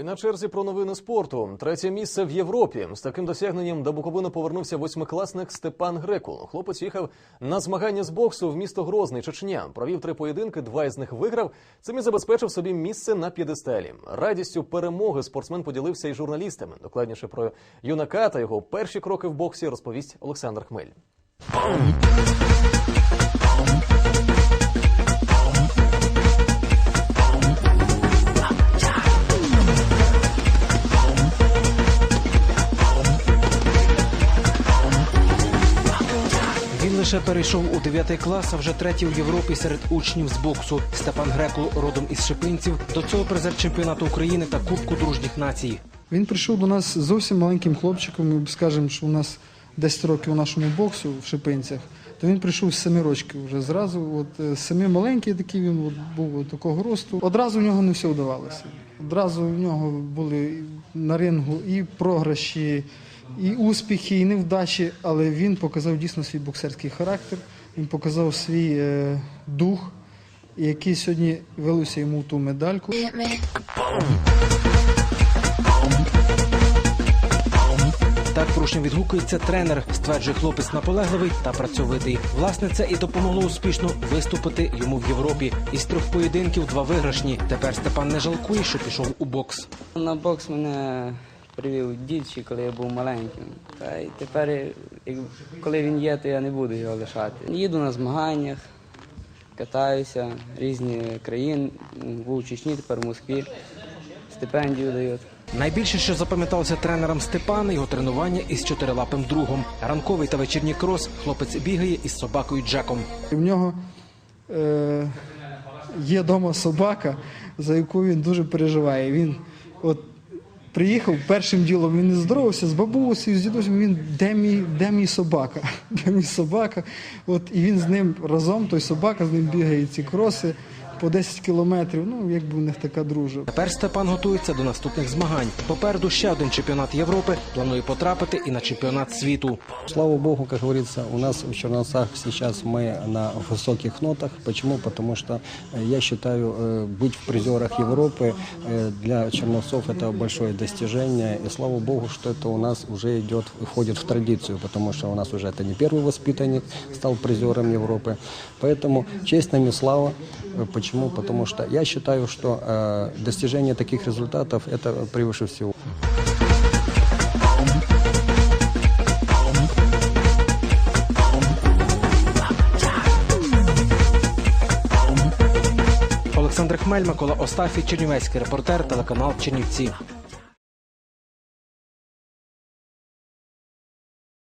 І на черзі про новини спорту. Третє місце в Європі. З таким досягненням до Буковини повернувся восьмикласник Степан Грекул. Хлопець їхав на змагання з боксу в місто Грозний, Чечня. Провів три поєдинки, два із них виграв. Цим і забезпечив собі місце на п'єдесталі. Радістю перемоги спортсмен поділився із журналістами. Докладніше про юнака та його перші кроки в боксі розповість Олександр Хмель. Лише перейшов у 9 клас, а вже третій у Європі серед учнів з боксу. Степан Грекул родом із Шипинців. До цього призер чемпіонату України та Кубку дружніх націй. Він прийшов до нас зовсім маленьким хлопчиком. Ми скажемо, що у нас 10 років у нашому боксу в Шипинцях. То він прийшов з семи років вже зразу. От е, семи маленький такий він от, був от такого росту. Одразу в нього не все вдавалося. Одразу в нього були на рингу і програші, і успіхи, і невдачі, але він показав дійсно свій боксерський характер. Він показав свій е, дух, який сьогодні вилився йому в ту медальку. Так пручньо відгукується тренер. Стверджує хлопець наполегливий та працьовитий. Власне, це і допомогло успішно виступити йому в Європі. Із трьох поєдинків два виграшні. Тепер Степан не жалкує, що пішов у бокс. На бокс мене привів дід, ще коли я був маленьким. Та й тепер, як- коли він є, то я не буду його лишати. Їду на змаганнях, катаюся, різні країни, був у Чечні, тепер в Москві, стипендію дають. Найбільше, що запам'яталося тренерам Степана, його тренування із чотирилапим другом. Ранковий та вечірній крос хлопець бігає із собакою Джеком. І в нього е, є вдома собака, за яку він дуже переживає. Він от приїхав першим ділом, він не здоровався з бабусею, з дідусем. Він де мій, де мій собака? Де мій собака? От і він з ним разом, той собака з ним бігає ці кроси по 10 кілометрів. Ну, якби в них така дружба. Тепер Степан готується до наступних змагань. Попереду ще один чемпіонат Європи. Планує потрапити і на чемпіонат світу. Слава Богу, как говорится, у нас в Черновцах сейчас мы на высоких нотах. Почему? Потому что э, я считаю, э, быть в призерах Европы э, для Черновцов это большое достижение. И слава Богу, что это у нас уже идет, входит в традицию, потому что у нас уже это не первый воспитанник стал призером Европы. Поэтому честь нам и слава. Э, Почему? Потому что я считаю, что э, достижение таких результатов это превыше всего. Олександр Хмель, Микола Остафій, Чернівецький репортер, телеканал Чернівці.